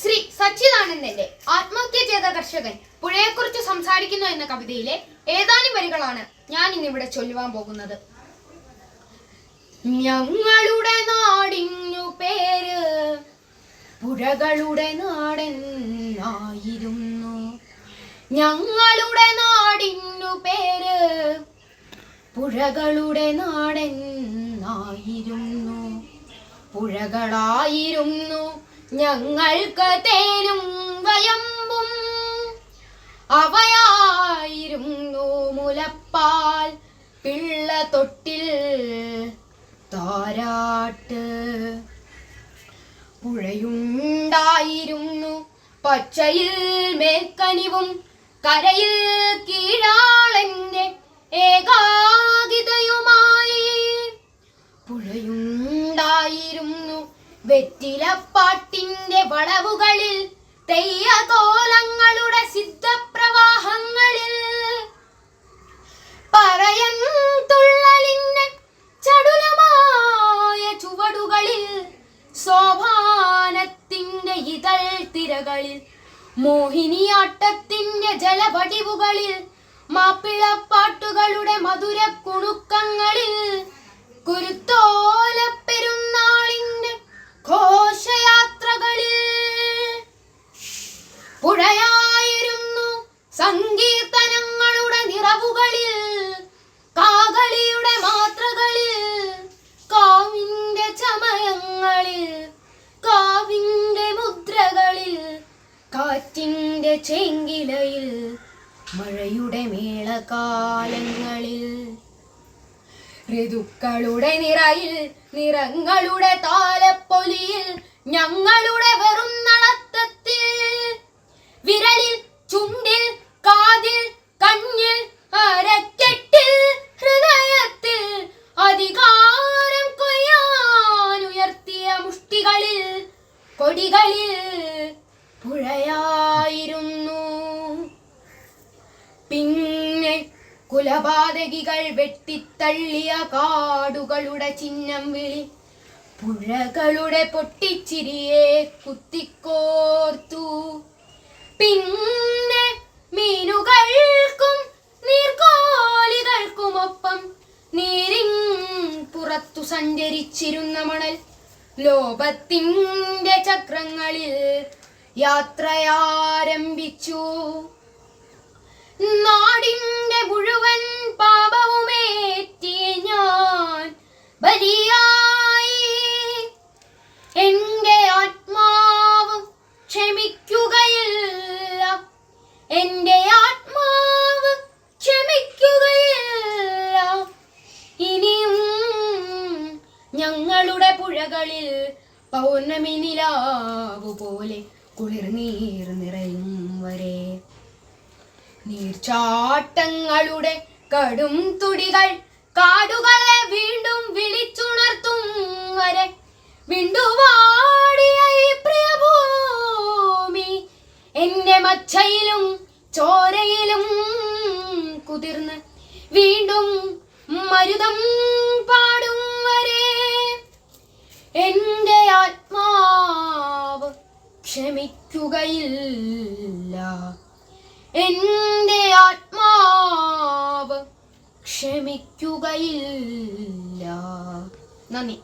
ശ്രീ സച്ചിദാനന്ദന്റെ ആത്മഹത്യ ചെയ്ത കർഷകൻ പുഴയെക്കുറിച്ച് സംസാരിക്കുന്നു എന്ന കവിതയിലെ ഏതാനും വരികളാണ് ഞാൻ ഇന്നിവിടെ ചൊല്ലുവാൻ പോകുന്നത്. ഞങ്ങളുടെ നാടിഞ്ഞു പേര് പുഴകളുടെ നാടെന്നായിരുന്നു ഞങ്ങളുടെ നാടിഞ്ഞു പേര് പുഴകളുടെ നാടെന്നായിരുന്നു പുഴകളായിരുന്നു. ഞങ്ങൾക്ക് തേനും വയമ്പും. അവയായിരുന്നു മുലപ്പാൽ പിള്ള തൊട്ടിൽ താരാട്ട്. പുഴയുണ്ടായിരുന്നു പച്ചയിൽ മേൽക്കനിവും കരയിൽ കീഴാളന്റെ ഏകാഗിതയുമായി. പുഴയുണ്ടായിരുന്നു വെറ്റിലപ്പാട്ടിന്റെ വളവുകളിൽ തെയ്യതോലങ്ങളുടെ സിദ്ധപ്രവാഹങ്ങളിൽ. പറയൻ ചടുലമായ ചുവടുകളിൽ സോപാനത്തിന്റെ ഇതൾ തിരകളിൽ മോഹിനിയാട്ടത്തിന്റെ ജലപടിവുകളിൽ മാപ്പിളപ്പാട്ടുകളുടെ മധുര കുണുക്കങ്ങളിൽ കുരുത്തോല സങ്കീർത്തനങ്ങളുടെ നിറവുകളിൽ കാകളിയുടെ മാത്രകളിൽ കാവിന്റെ ചമയങ്ങളിൽ കാവിന്റെ മുദ്രകളിൽ കാറ്റിന്റെ ചെങ്കിലയിൽ മഴയുടെ മേളകാലങ്ങളിൽ. ഋതുക്കളുടെ നിറയിൽ നിറങ്ങളുടെ താലപ്പൊലിയിൽ ഞങ്ങളുടെ വെറും മുഷ്ടികളിൽ കൊടികളിൽ പുഴയായിരുന്നു. പിന്നെ കുലപാതകികൾ വെട്ടിത്തള്ളിയ കാടുകളുടെ ചിഹ്നം വിളി പുഴകളുടെ പൊട്ടിച്ചിരിയെ കുത്തിക്കോർത്തു. പിന്നെ മീനുകൾക്കും നീർക്കോലികൾക്കുമൊപ്പം നീരിൻ പുറത്തു സഞ്ചരിച്ചിരുന്ന മണൽ ലോകത്തിന്റെ ചക്രങ്ങളിൽ യാത്രയാരംഭിച്ചു. നാടിന്റെ മുഴുവൻ പാപവുമേറ്റി ഞാൻ ബലിയായി. എന്റെ ആത്മാവ് ക്ഷമിക്കുകയില്ല. എന്റെ ആത്മാവ് ക്ഷമിക്കുകയില്ല. ഇനിയും ഞങ്ങളുടെ പുഴകളിൽ പൗർണമി നിലാവു പോലെ കുളിർനീർ നിറയും വരെ. നീർച്ചാട്ടങ്ങളുടെ കടും തുടികൾ കാടുകളെ വീണ്ടും വിളിച്ചുണർത്തും വരെ. വിണ്ടുവാടിയ പ്രിയഭൂമി എന്റെ മച്ചയിലും ചോരയിലും കുതിർന്ന് വീണ്ടും മരുതം പാടും. ക്ഷമിക്കുകയില്ല എന്റെ ആത്മാവ് ക്ഷമിക്കുകയില്ല. നന്ദി.